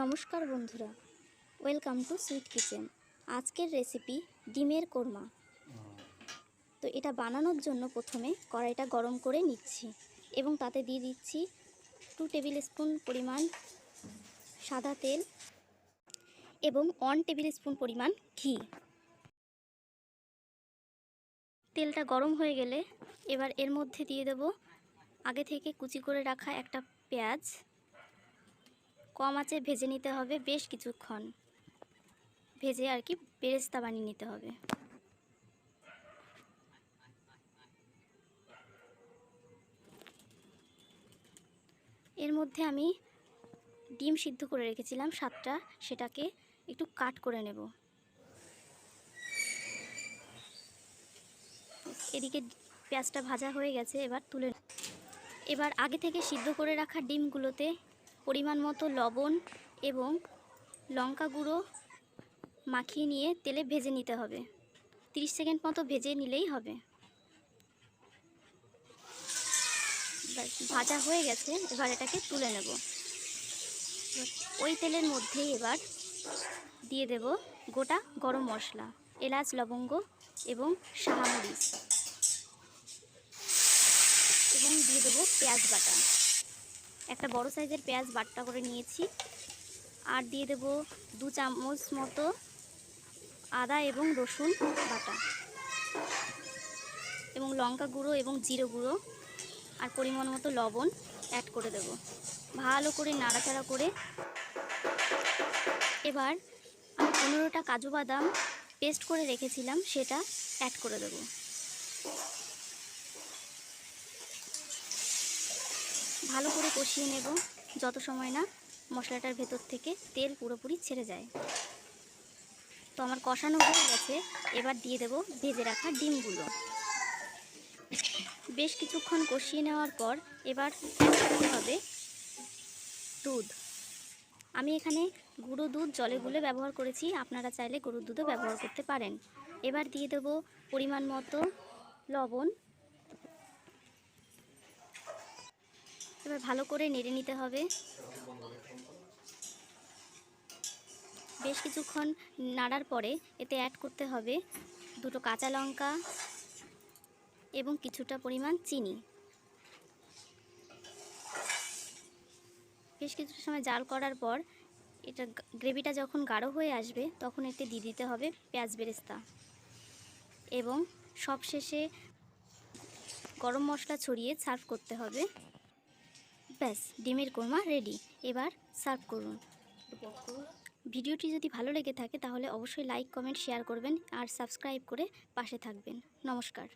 নমস্কার বন্ধুরা, welcome to sweet kitchen. আজকের রেসিপি ডিমের কোরমা। তো এটা বানানোর জন্য প্রথমে কড়াইটা গরম করে নিচ্ছি এবং তাতে দিয়ে দিচ্ছি টু টেবিল স্পুন পরিমাণ সাদা তেল এবং ওয়ান টেবিল স্পুন পরিমাণ ঘি। তেলটা গরম হয়ে গেলে এবার এর মধ্যে দিয়ে দেব আগে থেকে কুচি করে রাখা একটা পেঁয়াজ কম আঁচে ভেজে নিতে হবে বেশ কিছুক্ষণ। ভেজে আর কি বেরেস্তা বানিয়ে নিতে হবে। এর মধ্যে আমি ডিম সিদ্ধ করে রেখেছিলাম সাতটা সেটাকে একটু কাট করে নেব। এদিকে পেঁয়াজটা ভাজা হয়ে গেছে, এবার তুলে এবার আগে থেকে সিদ্ধ করে রাখা ডিমগুলোতে পরিমাণ মতো লবণ এবং লঙ্কা গুঁড়ো মাখিয়ে নিয়ে তেলে ভেজে নিতে হবে। 30 সেকেন্ড মতো ভেজে নিলেই হবে। ভাজা হয়ে গেছে। এবার এটাকে তুলে নেব। ওই তেলের মধ্যেই এবার দিয়ে দেব গোটা গরম মশলা, এলাচ, লবঙ্গ এবং সাহামরিচ এবং দিয়ে দেবো পেঁয়াজ বাটা। একটা বড় সাইজের পেঁয়াজ বাট্টা করে নিয়েছি। আর দিয়ে দেব দু চামচ মতো আদা এবং রসুন বাটা এবং লঙ্কা গুঁড়ো এবং জিরে গুঁড়ো আর পরিমাণ মতো লবণ অ্যাড করে দেব। ভালো করে নাড়াচাড়া করে এবার আমি পনেরোটা কাজু বাদাম পেস্ট করে রেখেছিলাম, সেটা অ্যাড করে দেবো। ভালো করে কষিয়ে নেব। যত সময় না মশলাটার ভেতর থেকে তেল পুরোপুরি ছেড়ে যায়। তো আমার কষানো হয়ে গেছে। এবার দিয়ে দেব ভেজে রাখা ডিমগুলো। বেশ কিছুক্ষণ কষিয়ে নেওয়ার পর এবার হবে দুধ। আমি এখানে গুঁড়ো দুধ জলে গুলে ব্যবহার করেছি। আপনারা চাইলে গরুর দুধও ব্যবহার করতে পারেন। এবার দিয়ে দেব পরিমাণ মতো লবণ। এবার ভালো করে নেড়ে নিতে হবে। বেশ কিছুক্ষণ নাড়ার পরে এতে অ্যাড করতে হবে দুটো কাঁচা লঙ্কা এবং কিছুটা পরিমাণ চিনি। বেশ কিছু সময় জাল করার পর এটা গ্রেভিটা যখন গাঢ় হয়ে আসবে, তখন এতে দিয়ে দিতে হবে পেঁয়াজ বেরেস্তা এবং সবশেষে গরম মশলা ছড়িয়ে সার্ভ করতে হবে। ব্যাস, ডিমের কোরমা রেডি এবার সার্ভ করুন। ভিডিওটি যদি ভালো লেগে থাকে তাহলে অবশ্যই লাইক কমেন্ট শেয়ার করবেন আর সাবস্ক্রাইব করে পাশে থাকবেন। নমস্কার।